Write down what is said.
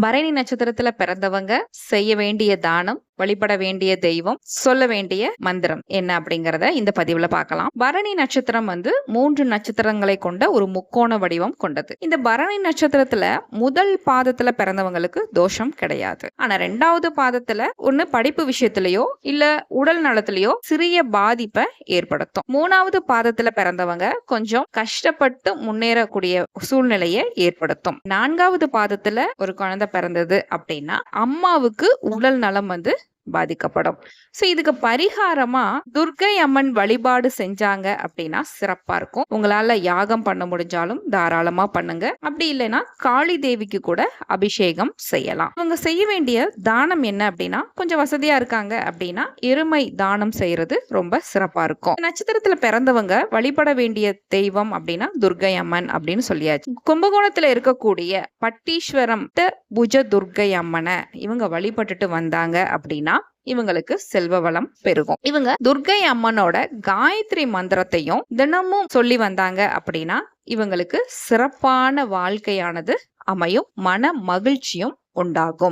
பரணி நட்சத்திரத்துல பிறந்தவங்க செய்ய வேண்டிய தானம் வழிபட வேண்டிய தெய்வம் சொல்ல வேண்டிய மந்திரம் என்ன அப்படிங்கறத இந்த பதிவுல பார்க்கலாம். பரணி நட்சத்திரம் வந்து மூன்று நட்சத்திரங்களை கொண்ட ஒரு முக்கோண வடிவம் கொண்டது. இந்த பரணி நட்சத்திரத்துல முதல் பாதத்துல பிறந்தவங்களுக்கு தோஷம் கிடையாது. ஆனா ரெண்டாவது பாதத்துல ஒண்ணு படிப்பு விஷயத்திலயோ இல்ல உடல் நலத்திலயோ சிறிய பாதிப்பை ஏற்படுத்தும். மூணாவது பாதத்துல பிறந்தவங்க கொஞ்சம் கஷ்டப்பட்டு முன்னேறக்கூடிய சூழ்நிலையை ஏற்படுத்தும். நான்காவது பாதத்துல ஒரு குழந்தை பிறந்தது அப்படின்னா அம்மாவுக்கு உடல் நலம் வந்து பாதிக்கப்படும். ஸோ இதுக்கு பரிகாரமா துர்க்கை அம்மன் வழிபாடு செஞ்சாங்க அப்படின்னா சிறப்பா இருக்கும். உங்களால யாகம் பண்ண முடிஞ்சாலும் தாராளமா பண்ணுங்க. அப்படி இல்லைன்னா காளி தேவிக்கு கூட அபிஷேகம் செய்யலாம். இவங்க செய்ய வேண்டிய தானம் என்ன அப்படின்னா கொஞ்சம் வசதியா இருக்காங்க அப்படின்னா எருமை தானம் செய்யறது ரொம்ப சிறப்பா இருக்கும். நட்சத்திரத்துல பிறந்தவங்க வழிபட வேண்டிய தெய்வம் அப்படின்னா துர்க்கை அம்மன் அப்படின்னு சொல்லியாச்சு. கும்பகோணத்துல இருக்கக்கூடிய பட்டீஸ்வரம் புஜ துர்க்கை அம்மனை இவங்க வழிபட்டுட்டு வந்தாங்க அப்படின்னா இவங்களுக்கு செல்வ வளம் பெருகும். இவங்க துர்க்கை அம்மனோட காயத்ரி மந்திரத்தையும் தினமும் சொல்லி வந்தாங்க அப்படின்னா இவங்களுக்கு சிறப்பான வாழ்க்கையானது அமையும் மன மகிழ்ச்சியும் உண்டாகும்.